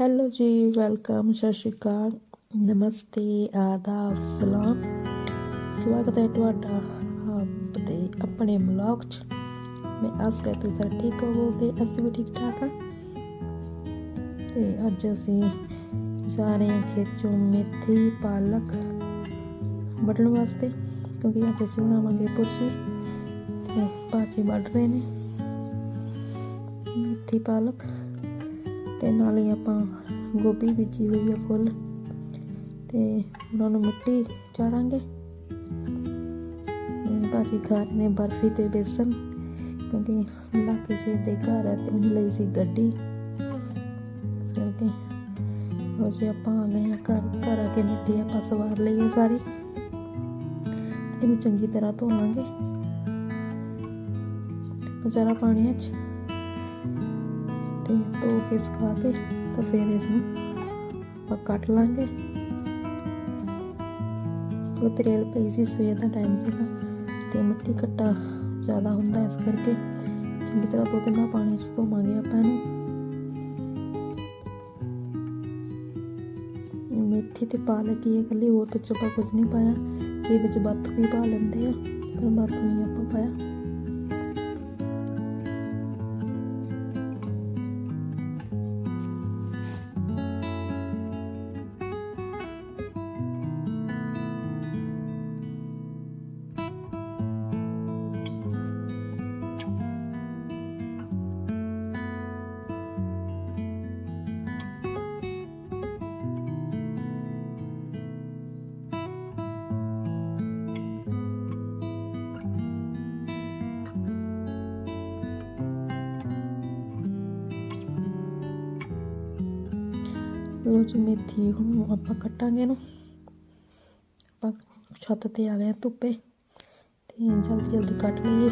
Hello ਜੀ, welcome, ਸਤਿ ਸ਼੍ਰੀ ਅਕਾਲ, ਨਮਸਤੇ, ਆਦਾਬ, ਸਲਾਮ। ਸਵਾਗਤ ਹੈ ਤੁਹਾਡਾ ਆਪ ਦੇ ਆਪਣੇ ਬਲੌਗ 'ਚ। ਮੈਂ ਆਸ ਕਰਦੀ ਤੁਸੀਂ ਠੀਕ ਹੋਵੋਗੇ, ਅਸੀਂ ਵੀ ਠੀਕ ਠਾਕ ਹਾਂ। ਤੇ ਅੱਜ ਅਸੀਂ ਜਾ ਰਹੇ ਹਾਂ ਖੇਤ ਮੇਥੀ, ਪਾਲਕ ਵੱਢਣ ਵਾਸਤੇ, ਕਿਉਂਕਿ ਅੱਜ ਅਸੀਂ ਬਣਾਵਾਂਗੇ ਪੁੱਛੀ ਤੇ ਭਾਜੀ ਵੱਢ ਰਹੇ ਨੇ। ਮੇਥੀ, ਪਾਲਕ। ਤੇ ਨਾਲ ਹੀ ਆਪਾਂ ਗੋਭੀ ਬੀਜੀ ਹੋਈ ਹੈ ਫੁੱਲ ਤੇ ਉਹਨਾਂ ਨੂੰ ਮਿੱਟੀ ਚਾੜਾਂਗੇ। ਬਾਕੀ ਘਰ ਨੇ ਬਰਫੀ ਤੇ ਬੇਸਨ, ਕਿਉਂਕਿ ਲਾਕੇ ਜੇ ਦੇ ਘਰ ਹੈ ਤੇ ਉਹਨਾਂ ਲਈ ਸੀ ਗੱਡੀ। ਕਰਕੇ ਉਹ ਜੇ ਆਪਾਂ ਆ ਗਏ ਆ ਘਰ ਘਰ ਆ ਕੇ ਮਿੱਟੀ ਆਪਾਂ ਸਵਾਰ ਲਈ ਹੈ ਸਾਰੀ ਇਹਨੂੰ ਚੰਗੀ ਤਰ੍ਹਾਂ ਧੋਵਾਂਗੇ। ਜਰਾ ਪਾਣੀ 'ਚ ਧੋ ਕੇ ਸੁਕਾ ਕੇ ਤਾਂ ਫਿਰ ਇਸ ਨੂੰ ਆਪਾਂ ਕੱਟ ਲਾਂਗੇ। ਉਹ ਤਰੇਲ ਪਈ ਸੀ ਸਵੇਰ ਦਾ ਟਾਈਮ ਸੀਗਾ ਤੇ ਮਿੱਟੀ ਘੱਟਾ ਜ਼ਿਆਦਾ ਹੁੰਦਾ ਇਸ ਕਰਕੇ ਚੰਗੀ ਤਰ੍ਹਾਂ ਦੋ ਤਿੰਨ ਪਾਣੀ ਚ ਧੋਵਾਂਗੇ ਆਪਾਂ ਇਹਨੂੰ। ਮੇਥੀ ਤੇ ਪਾਲਕ ਹੀ ਹੈ ਇਕੱਲੀ, ਹੋਰ ਵਿੱਚ ਆਪਾਂ ਕੁਝ ਨਹੀਂ ਪਾਇਆ। ਇਹ ਵਿੱਚ ਬਾਥੂ ਵੀ ਪਾ ਲੈਂਦੇ ਆ, ਪਰ ਬਾਥੂ ਨਹੀਂ ਆਪਾਂ ਪਾਇਆ। ਰੋਜ਼ ਮੇਥੀ ਹੁਣ ਆਪਾਂ ਕੱਟਾਂਗੇ ਇਹਨੂੰ। ਆਪਾਂ ਛੱਤ ਤੇ ਆ ਗਏ ਹਾਂ ਧੁੱਪੇ। ਤੇ ਜਲਦੀ ਜਲਦੀ ਕੱਟ ਲਈਏ।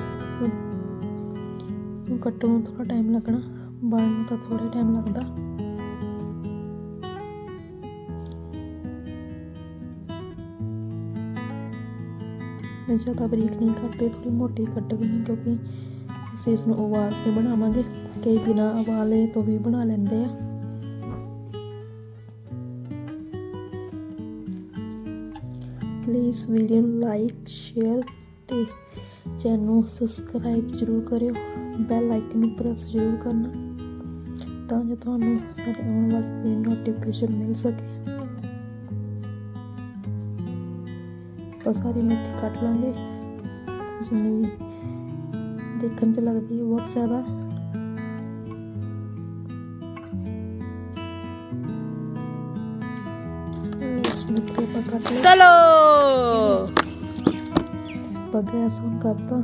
ਉਹ ਕੱਟਣ ਨੂੰ ਥੋੜਾ ਟਾਈਮ ਲੱਗਣਾ ਬਣਨ ਨੂੰ ਤਾਂ ਥੋੜਾ ਟਾਈਮ ਲੱਗਦਾ। ਮੈਂ ਜ਼ਿਆਦਾ ਬਰੀਕ ਨਹੀਂ ਕੱਟਦੇ ਥੋੜੀ ਮੋਟੀ ਕੱਟਣੀ ਹੈ, ਕਿਉਂਕਿ ਅਸੀਂ ਇਸ ਨੂੰ ਉਬਾਲ ਕੇ ਬਣਾਵਾਂਗੇ। ਕਈ ਬਿਨਾ ਉਬਾਲੇ ਤੋਂ ਵੀ ਬਣਾ ਲੈਂਦੇ ਆ। ਪਲੀਜ਼ ਵੀਡੀਓ ਨੂੰ ਲਾਈਕ ਸ਼ੇਅਰ ਤੇ ਚੈਨਲ ਨੂੰ ਸਬਸਕ੍ਰਾਈਬ ਜ਼ਰੂਰ ਕਰਿਓ। ਬੈਲ ਆਈਕਨ ਨੂੰ ਪ੍ਰੈਸ ਜ਼ਰੂਰ ਕਰਨਾ ਤਾਂ ਜੋ ਤੁਹਾਨੂੰ ਸਾਡੇ ਆਉਣ ਵਾਲੀ ਵੀਡੀਓ ਨੋਟੀਫਿਕੇਸ਼ਨ ਮਿਲ ਸਕੇ। ਆਪਾਂ ਸਾਰੀ ਮੇਥੀ ਕੱਟ ਲਾਂਗੇ। ਜਿੰਨੀ ਵੀ ਦੇਖਣ 'ਚ ਲੱਗਦੀ ਹੈ, ਬਹੁਤ ਜ਼ਿਆਦਾ। ਕੱਟ ਲਈ ਚਲੋ। ਆਪਾਂ ਗੈਸ ਕਰਤਾ।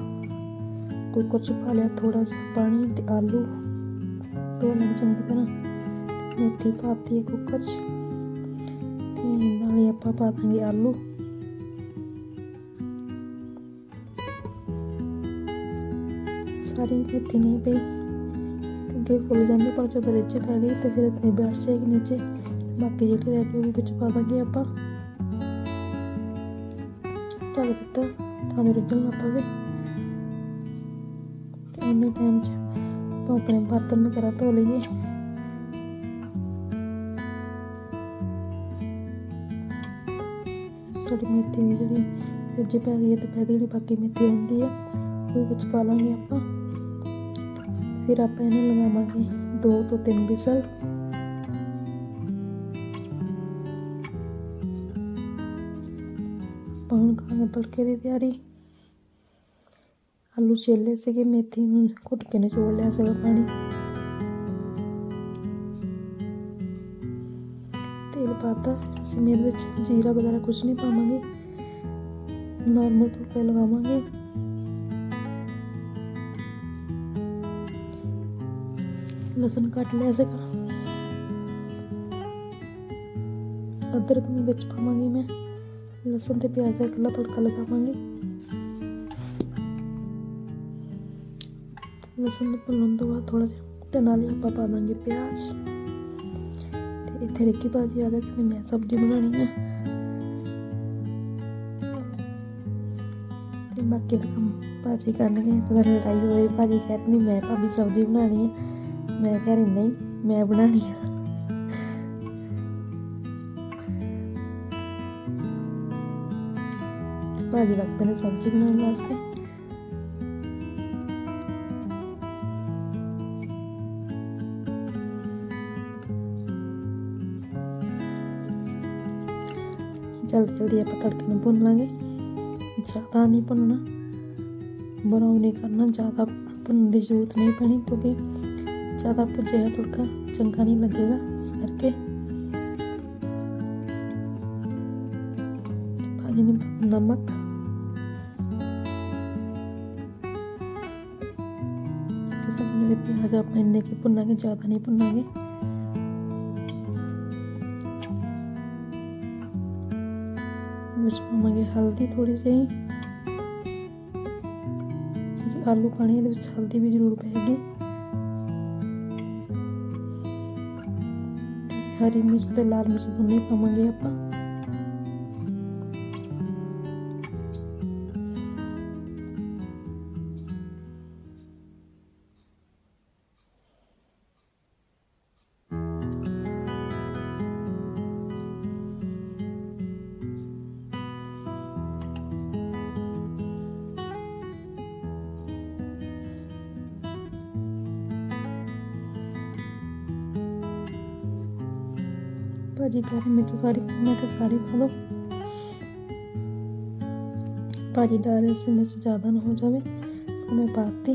ਕੁੱਕਰ ਚ ਪਾ ਲਿਆ ਥੋੜਾ ਜਿਹਾ ਪਾਣੀ ਤੇ ਆਲੂ। ਧੋ ਲੈਣੇ ਚੰਗੀ ਤਰ੍ਹਾਂ ਮੇਥੀ ਪਾਤੀ ਹੈ ਕੁੱਕਰ ਚ। ਤੇ ਨਾਲੇ ਆਪਾਂ ਪਾ ਦਾਂਗੇ ਆਲੂ। ਸਾਰੀ ਮੇਥੀ ਨਹੀਂ ਪਈ। ਕਿਉਂਕਿ ਫੁੱਲ ਜਾਂਦੇ ਪਰ ਜਦੋਂ ਵਿੱਚ ਪੈ ਗਈ ਤੇ ਫਿਰ ਬੈਠ ਜਾਏਗੀ ਨੀਚੇ। ਬਾਕੀ ਜਿਹੜੇ ਰਹਿ ਗਏ ਉਹ ਵਿੱਚ ਪਾ ਦਾਂਗੇ ਆਪਾਂ। ਢੱਕ ਦਿੱਤਾ ਤੁਹਾਨੂੰ ਰਿੱਝਣ ਨਾ ਪਵੇ। ਤੇ ਉਹਨੇ ਟਾਈਮ 'ਚ ਆਪਾਂ ਆਪਣੇ ਬਰਤਨ ਨੂੰ ਧੋ ਲਈਏ। ਸਾਡੀ ਮੇਥੀ ਵੀ ਜਿਹੜੀ ਰਿੱਝ ਪੈ ਗਈ ਹੈ ਤੇ ਪੈ ਜਿਹੜੀ ਬਾਕੀ ਮੇਥੀ ਰਹਿੰਦੀ ਹੈ ਉਹ ਵਿੱਚ ਪਾ ਲਾਂਗੇ ਆਪਾਂ। ਫਿਰ ਆਪਾਂ ਇਹਨੂੰ ਲਗਾਵਾਂਗੇ ਦੋ ਤੋਂ ਤਿੰਨ ਵਿਸਲ। ਪਾਉਣ ਖਾਣਾ ਤੜਕੇ ਦੀ ਤਿਆਰੀ। ਆਲੂ ਛੇਲੇ ਸੀਗੇ, ਮੇਥੀ ਨੂੰ ਘੁੱਟ ਕੇ ਨਿਚੋੜ ਲਿਆ ਸੀਗਾ ਪਾਣੀ। ਤੇਲ ਪਾਤਾ, ਅਸੀਂ ਮੇਰੇ ਵਿੱਚ ਜੀਰਾ ਵਗੈਰਾ ਕੁਝ ਨਹੀਂ ਪਾਵਾਂਗੇ। ਨਾਰਮਲ ਤੜਕਾ ਲਗਾਵਾਂਗੇ। ਲਸਣ ਕੱਟ ਲਿਆ ਸੀਗਾ। ਅਦਰਕ ਵੀ ਵਿੱਚ ਪਾਵਾਂਗੀ ਮੈਂ। ਲਸਣ ਤੇ ਪਿਆਜ਼ ਦਾ ਇਕੱਲਾ ਤੜਕਾ ਲਗਾਵਾਂਗੇ। ਲਸਣ ਨੂੰ ਭੁੰਨਣ ਤੋਂ ਬਾਅਦ ਥੋੜਾ ਜਿਹਾ ਤੇ ਨਾਲੇ ਆਪਾਂ ਪਾ ਦਾਂਗੇ ਪਿਆਜ਼। ਤੇ ਇੱਥੇ ਰਿੱਕੀ ਭਾਜੀ ਆ ਗਿਆ ਕਿ ਮੈਂ ਸਬਜ਼ੀ ਬਣਾਉਣੀ ਆ। ਤੇ ਬਾਕੀ ਦਾ ਕੰਮ ਭਾਜੀ ਕਰਨਗੇ ਤੇ ਲੜਾਈ ਹੋਈ ਭਾਜੀ ਕਹਿੰਦੇ ਨਹੀਂ ਮੈਂ ਭਾਬੀ ਸਬਜ਼ੀ ਬਣਾਉਣੀ ਹੈ ਮੈਂ ਕਹਿ ਰਹੀ ਨਹੀਂ, ਮੈਂ ਬਣਾਉਣੀ ਆ। ਭਾਜੀ ਲੱਗ ਪਏ ਸਬਜ਼ੀ ਬਣਾਉਣ ਵਾਸਤੇ? ਜਲਦੀ ਜਲਦੀ ਆਪਾਂ ਤੜਕੇ ਨੂੰ ਭੁੰਨ ਲਾਂਗੇ। ਜ਼ਿਆਦਾ ਨਹੀਂ ਭੁੰਨਣਾ। ਬਰਾਉਨ ਨਹੀਂ ਕਰਨਾ, ਜ਼ਿਆਦਾ ਭੁੰਨਣ ਦੀ ਜ਼ਰੂਰਤ ਨਹੀਂ ਪੈਣੀ ਕਿਉਂਕਿ ਜ਼ਿਆਦਾ ਭੁੱਜਿਆ ਤੜਕਾ ਚੰਗਾ ਨਹੀਂ ਲੱਗੇਗਾ ਇਸ ਕਰਕੇ। ਭਾਜੀ ਨੇ ਨਮਕ ਕਿਸੇ ਜਿਹੜੇ ਪਿਆਜ਼ ਆਪਾਂ ਇੰਨੇ ਕਿ ਭੁੰਨਾਂਗੇ, ਜ਼ਿਆਦਾ ਨਹੀਂ ਭੁੰਨਾਂਗੇ। ਵਿੱਚ ਪਾਵਾਂਗੇ ਹਲਦੀ ਥੋੜੀ ਜਿਹੀ। ਕਿਉਂਕਿ ਆਲੂ ਪਾਣੀ ਇਹਦੇ ਵਿੱਚ ਹਲਦੀ ਵੀ ਜ਼ਰੂਰ ਪਏਗੀ। ਹਰੀ ਮਿਰਚ ਤੇ ਲਾਲ ਮਿਰਚ ਦੋਨੇ ਪਾਵਾਂਗੇ ਆਪਾਂ। ਭਾਜੀ ਕਹਿ ਰਹੇ ਮਿਰਚ ਸਾਰੀ, ਮੈਂ ਕਿ ਸਾਰੀ ਪਾ ਲਓ। ਭਾਜੀ ਡਰ ਰਹੇ ਸੀ ਜ਼ਿਆਦਾ ਨਾ ਹੋ ਜਾਵੇ ਤਾਂ ਮੈਂ ਪਾਤੀ।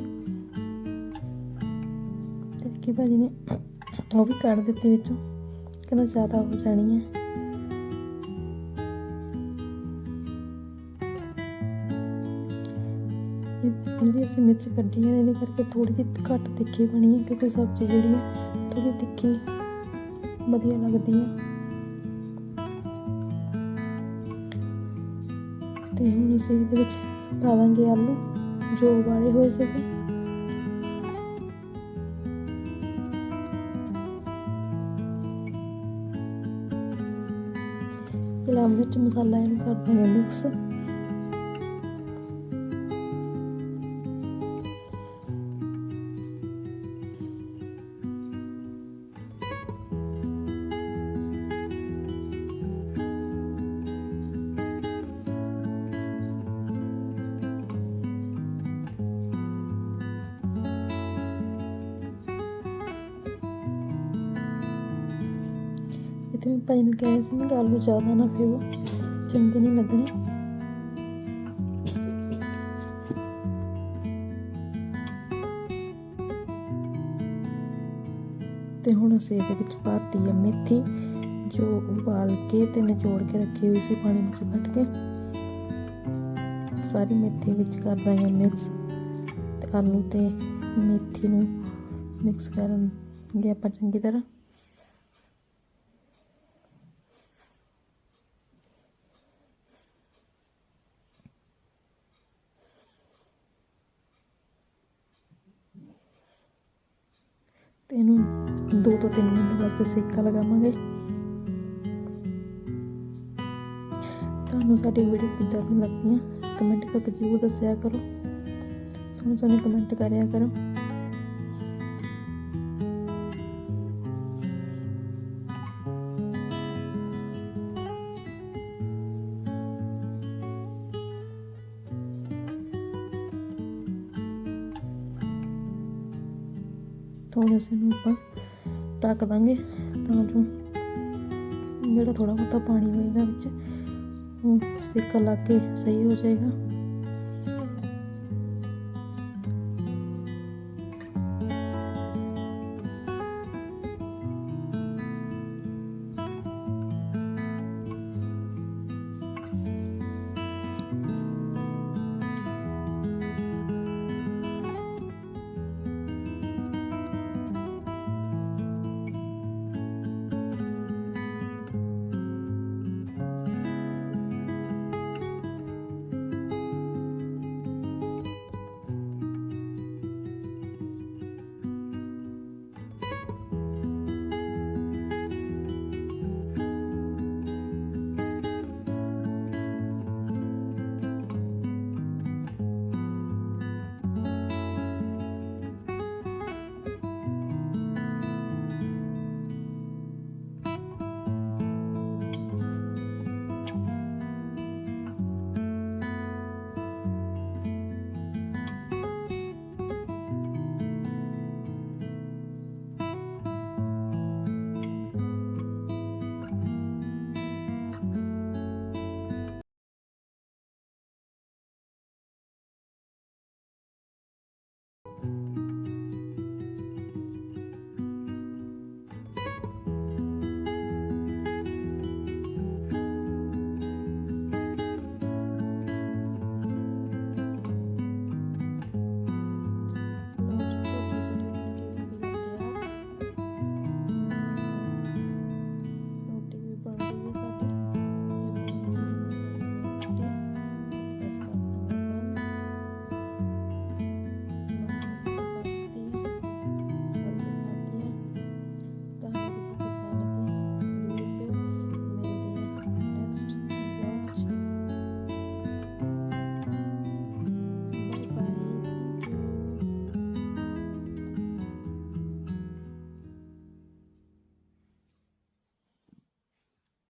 ਤੇ ਕਿ ਭਾਜੀ ਨੇ ਉਹ ਵੀ ਕੱਢ ਦਿੱਤੀ ਵਿੱਚੋਂ, ਕਹਿੰਦਾ ਜ਼ਿਆਦਾ ਹੋ ਜਾਣੀ ਹੈ। ਜਿਹੜੀ ਅਸੀਂ ਮਿਰਚ ਕੱਢੀ ਹੈ, ਇਹਦੇ ਕਰਕੇ ਥੋੜੀ ਜਿਹੀ ਘੱਟ ਤਿੱਖੀ ਬਣੀ ਹੈ, ਕਿਉਂਕਿ ਸਬਜ਼ੀ ਜਿਹੜੀ ਹੈ ਥੋੜੀ ਤਿੱਖੀ, ਵਧੀਆ ਲੱਗਦੀ ਹੈ। ਤੇ ਹੁਣ ਅਸੀਂ ਇਹਦੇ ਵਿੱਚ ਪਾ ਆਲੂ, ਜੋ ਉਬਾਲੇ ਹੋਏ ਸੀਗੇ। ਲਾਮ ਵਿੱਚ ਮਸਾਲਾ ਇਹਨੂੰ ਕਰ ਦਾਂਗੇ ਮਿਕਸ ਤੇ ਮੈਂ ਭਾਈ ਨੂੰ ਕਹਿ ਰਹੀ ਸੀ ਕਿ ਆਲੂ ਜ਼ਿਆਦਾ ਨਾ ਪਿਓ ਚੰਗੇ ਨਹੀਂ ਲੱਗਣੇ। ਤੇ ਹੁਣ ਅਸੀਂ ਇਹਦੇ ਵਿੱਚ ਪਾਤੀ ਹੈ ਮੇਥੀ, ਜੋ ਉਬਾਲ ਕੇ ਤੇ ਨਿਚੋੜ ਕੇ ਰੱਖੀ ਹੋਈ ਸੀ ਪਾਣੀ ਵਿੱਚ ਕੱਢ ਕੇ। ਸਾਰੀ ਮੇਥੀ ਵਿੱਚ ਕਰ ਦਾਂਗੇ ਮਿਕਸ ਤੇ ਆਲੂ ਤੇ ਮੇਥੀ ਨੂੰ ਮਿਕਸ ਕਰਾਂਗੇ ਆਪਾਂ ਚੰਗੀ ਤਰ੍ਹਾਂ। ਤੇ ਇਹਨੂੰ 2 ਤੋਂ 3 ਮਿੰਟ ਵਾਸਤੇ ਸੇਕਾ ਲਗਾਵਾਂਗੇ। ਤੁਹਾਨੂੰ ਸਾਡੀ ਵੀਡੀਓ ਕਿੱਦਾਂ ਦੀ ਲੱਗਦੀਆਂ? ਕਮੈਂਟ ਕਰਕੇ ਜ਼ਰੂਰ ਦੱਸਿਆ ਕਰੋ। ਸੋਹਣੇ ਸੋਹਣੇ ਕਮੈਂਟ ਕਰਿਆ ਕਰੋ। ਥੋੜਾ ਜਿਹਾ ਨੂੰ ਆਪਾਂ, ਢੱਕ ਦਾਂਗੇ ਤਾਂ ਜੋ ਜਿਹੜਾ ਥੋੜਾ ਬਹੁਤਾ ਪਾਣੀ ਹੋਏਗਾ ਵਿੱਚ, ਉਹ ਸੇਕਾ ਲਾ ਕੇ ਸਹੀ ਹੋ ਜਾਏਗਾ।